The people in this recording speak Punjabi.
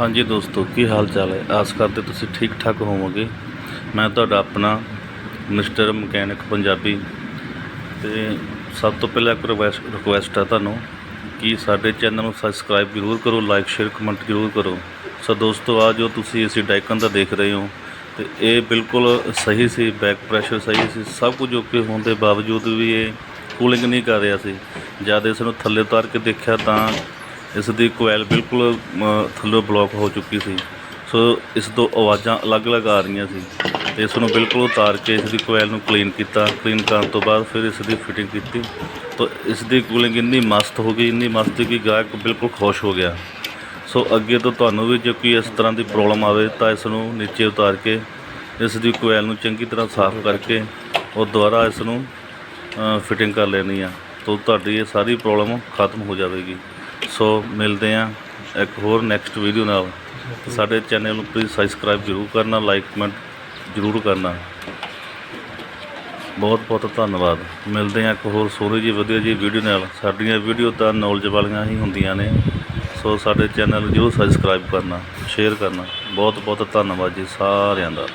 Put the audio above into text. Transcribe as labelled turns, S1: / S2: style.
S1: ਹਾਂਜੀ ਦੋਸਤੋ, ਕੀ ਹਾਲ ਚਾਲ ਹੈ? ਆਸ ਕਰਦੇ ਤੁਸੀਂ ਠੀਕ ਠਾਕ ਹੋਵੋਗੇ। ਮੈਂ ਤੁਹਾਡਾ ਆਪਣਾ ਮਿਸਟਰ ਮਕੈਨਿਕ ਪੰਜਾਬੀ। ਤੇ ਸਭ ਤੋਂ ਪਹਿਲਾਂ ਇੱਕ ਰਿਕਵੈਸਟ ਰਿਕੁਐਸਟ ਆ ਤੁਹਾਨੂੰ ਕਿ ਸਾਡੇ ਚੈਨਲ ਨੂੰ ਸਬਸਕ੍ਰਾਈਬ ਜ਼ਰੂਰ ਕਰੋ ਲਾਈਕ ਸ਼ੇਅਰ ਕਮੈਂਟ ਜ਼ਰੂਰ ਕਰੋ। ਸੋ ਦੋਸਤੋ, ਆ ਜੋ ਤੁਸੀਂ ਅਸੀਂ ਡਾਈਕਨ ਦਾ ਦੇਖ ਰਹੇ ਹੋ, ਤੇ ਇਹ ਬਿਲਕੁਲ ਸਹੀ ਸੀ ਬੈਕ ਪ੍ਰੈਸ਼ਰ ਸਹੀ ਸੀ, ਸਭ ਕੁਝ ਓਕੇ ਹੋਣ ਦੇ ਬਾਵਜੂਦ ਵੀ ਇਹ ਕੂਲਿੰਗ ਨਹੀਂ ਕਰ ਰਿਹਾ ਸੀ। ਜਦ ਇਸ ਨੂੰ ਥੱਲੇ ਉਤਾਰ ਕੇ ਦੇਖਿਆ ਤਾਂ ਇਸ ਦੀ ਕੋਇਲ ਬਿਲਕੁਲ ਅ, ਥੱਲੋਂ ਬਲੌਕ ਹੋ ਚੁੱਕੀ ਸੀ। ਸੋ ਇਸ ਤੋਂ ਆਵਾਜ਼ਾਂ ਅਲੱਗ-ਅਲੱਗ ਆ ਰਹੀਆਂ ਸੀ ਤੇ ਇਸ ਨੂੰ ਬਿਲਕੁਲ ਉਤਾਰ ਕੇ ਇਸ ਦੀ ਕੋਇਲ ਨੂੰ ਕਲੀਨ ਕੀਤਾ। ਕਲੀਨ ਕਰਨ ਤੋਂ ਬਾਅਦ ਫਿਰ ਇਸ ਦੀ ਫਿਟਿੰਗ ਕੀਤੀ। ਤਾਂ ਇਸ ਦੀ ਕੂਲਿੰਗ ਇੰਨੀ ਮਸਤ ਹੋ ਗਈ ਇੰਨੀ ਮਸਤ ਕਿ ਗਾਹਕ ਬਿਲਕੁਲ ਖੁਸ਼ ਹੋ ਗਿਆ। ਸੋ ਅੱਗੇ ਤੋਂ ਤੁਹਾਨੂੰ ਵੀ ਜੇ ਕੋਈ ਇਸ ਤਰ੍ਹਾਂ ਦੀ ਪ੍ਰੋਬਲਮ ਆਵੇ ਤਾਂ ਇਸ ਨੂੰ ਨੀਚੇ ਉਤਾਰ ਕੇ ਇਸ ਦੀ ਕੋਇਲ ਨੂੰ ਚੰਗੀ ਤਰ੍ਹਾਂ ਸਾਫ਼ ਕਰਕੇ ਉਹ ਦੁਬਾਰਾ ਇਸ ਨੂੰ ਫਿਟਿੰਗ ਕਰ ਲੈਣੀ ਆ। ਤਾਂ ਤੁਹਾਡੀ ਇਹ ਸਾਰੀ ਪ੍ਰੋਬਲਮ ਖਤਮ ਹੋ ਜਾਵੇਗੀ। ਸੋ ਮਿਲਦੇ ਆ। ਇੱਕ ਹੋਰ ਨੈਕਸਟ ਵੀਡੀਓ ਨਾਲ। ਸਾਡੇ ਚੈਨਲ ਨੂੰ ਪਲੀਜ਼ ਸਬਸਕ੍ਰਾਈਬ ਜ਼ਰੂਰ ਕਰਨਾ ਲਾਈਕ ਕਮੈਂਟ ਜ਼ਰੂਰ ਕਰਨਾ। ਬਹੁਤ ਬਹੁਤ ਧੰਨਵਾਦ। ਮਿਲਦੇ ਆ ਇੱਕ ਹੋਰ ਸੋਹਣੀ ਜੀ ਵਧੀਆ ਜੀ ਵੀਡੀਓ ਨਾਲ। ਸਾਡੀਆਂ ਵੀਡੀਓ ਤਾਂ ਨੌਲੇਜ ਵਾਲੀਆਂ ਹੀ ਹੁੰਦੀਆਂ ਨੇ। ਸੋ ਸਾਡੇ ਚੈਨਲ ਨੂੰ ਜ਼ਰੂਰ ਸਬਸਕ੍ਰਾਈਬ ਕਰਨਾ ਸ਼ੇਅਰ ਕਰਨਾ। ਬਹੁਤ ਬਹੁਤ ਧੰਨਵਾਦ ਜੀ ਸਾਰਿਆਂ ਦਾ।